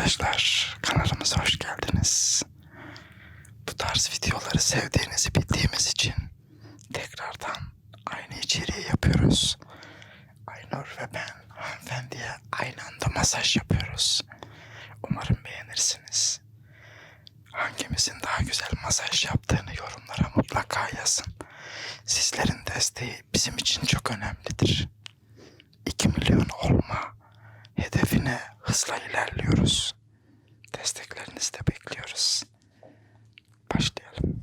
arkadaşlar. Kanalımıza hoş geldiniz. Bu tarz videoları sevdiğinizi bildiğimiz için tekrardan aynı içeriği yapıyoruz. Aynur ve ben hanımefendiye aynı anda masaj yapıyoruz. Umarım beğenirsiniz. Hangimizin daha güzel masaj yaptığını yorumlara mutlaka yazın. Sizlerin desteği bizim için çok önemlidir. 2 milyon olma hedefine hızla ilerliyoruz. Desteklerinizi de bekliyoruz. Başlayalım.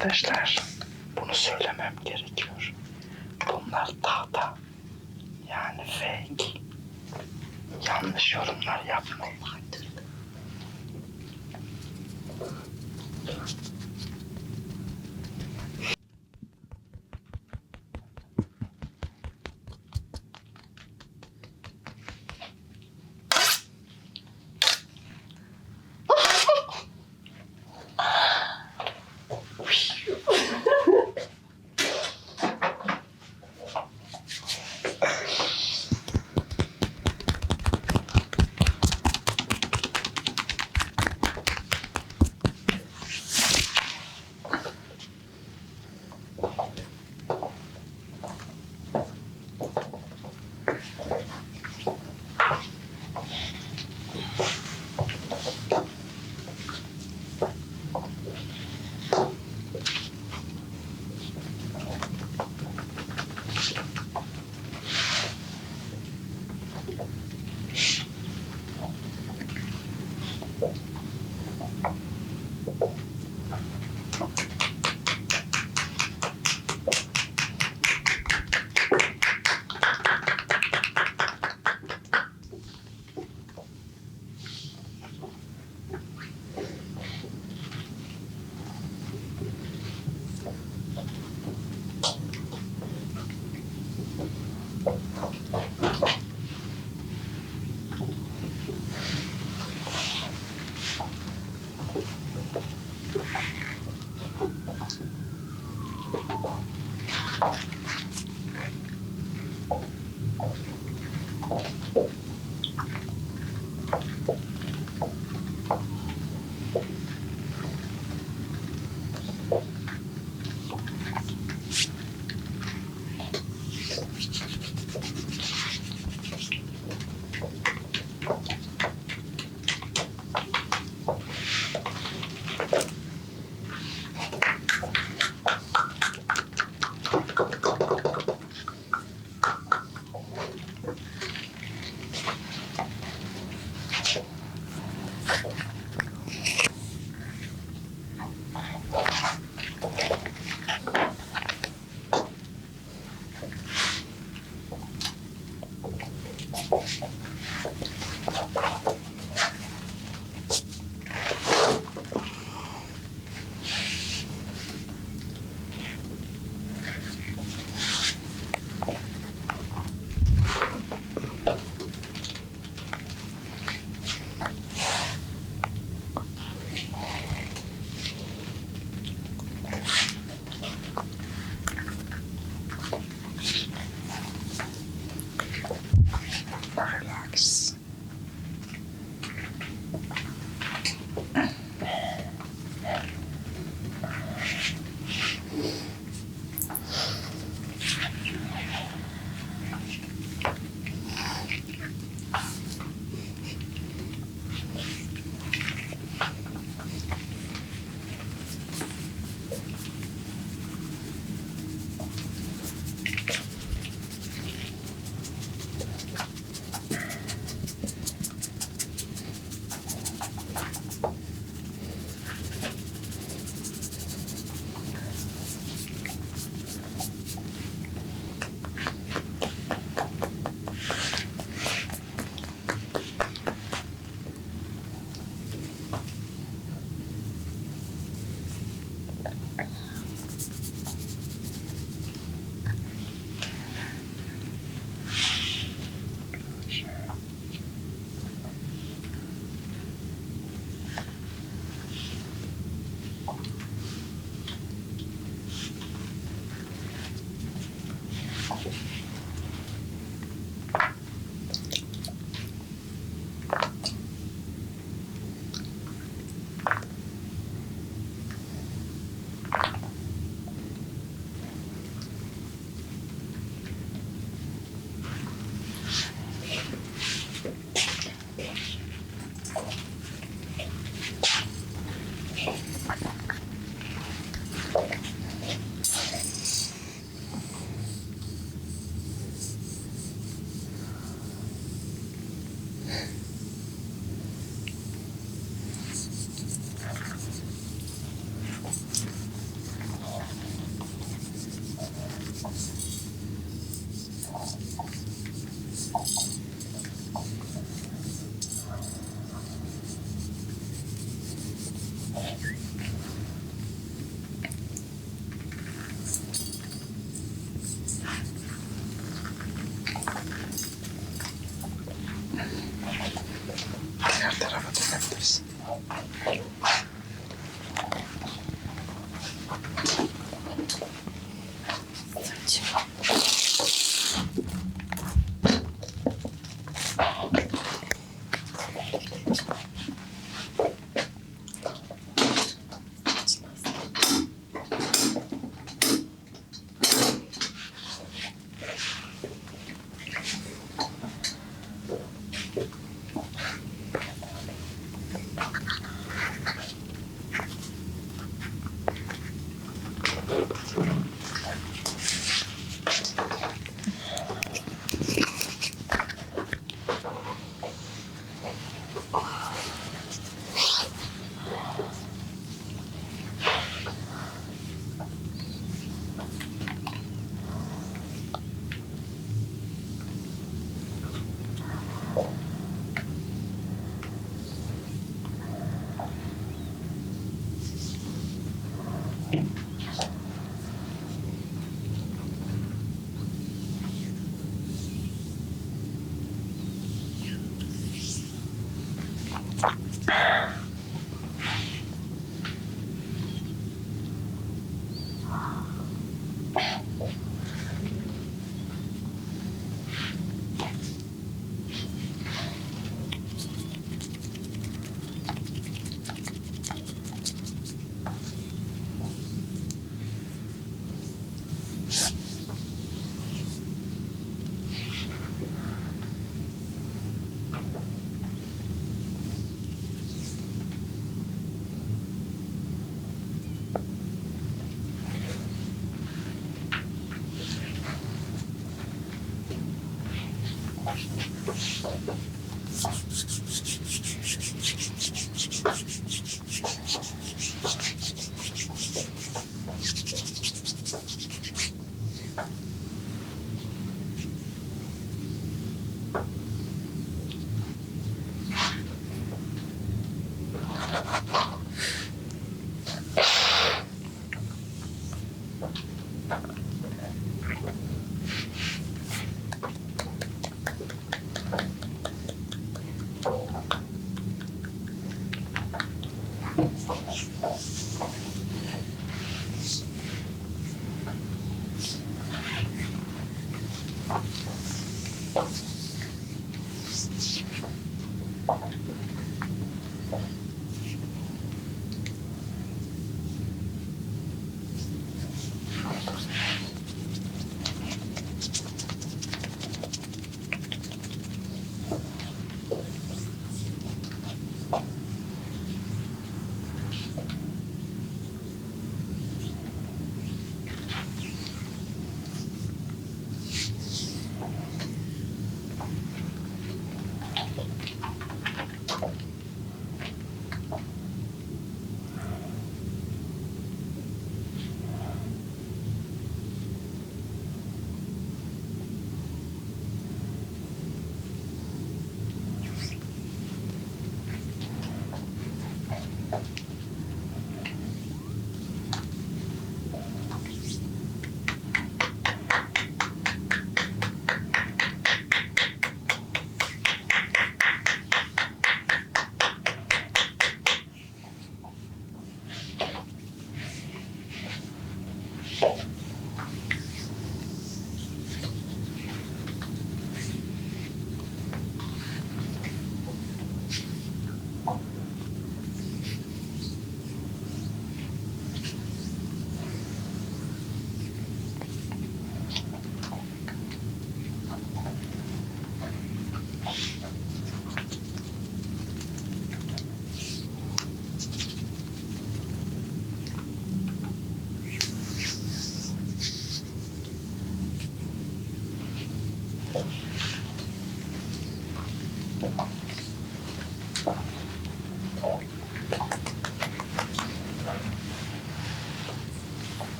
Arkadaşlar thing. Thank you.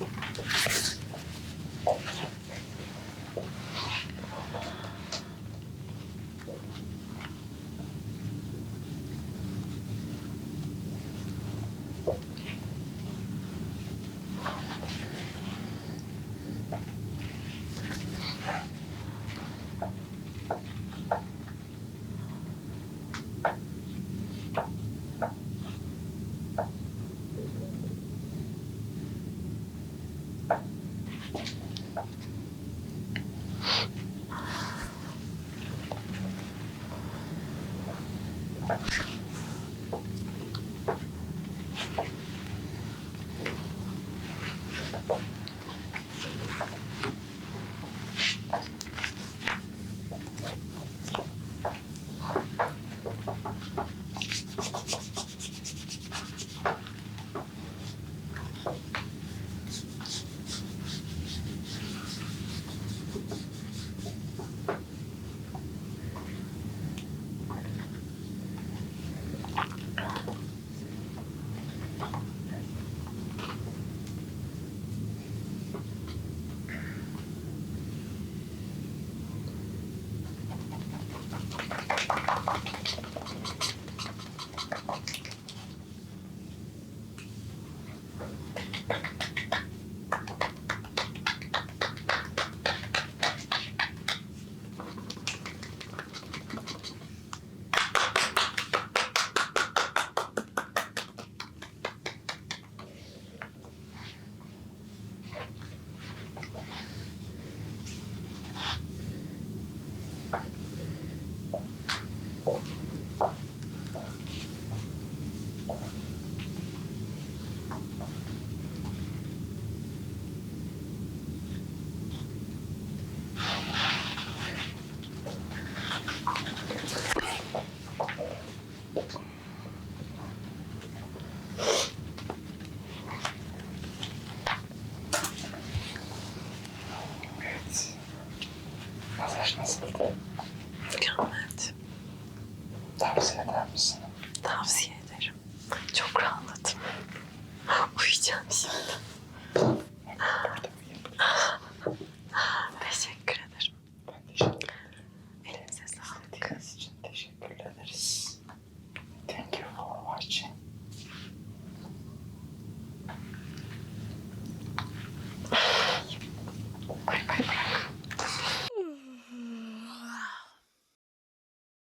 あっ。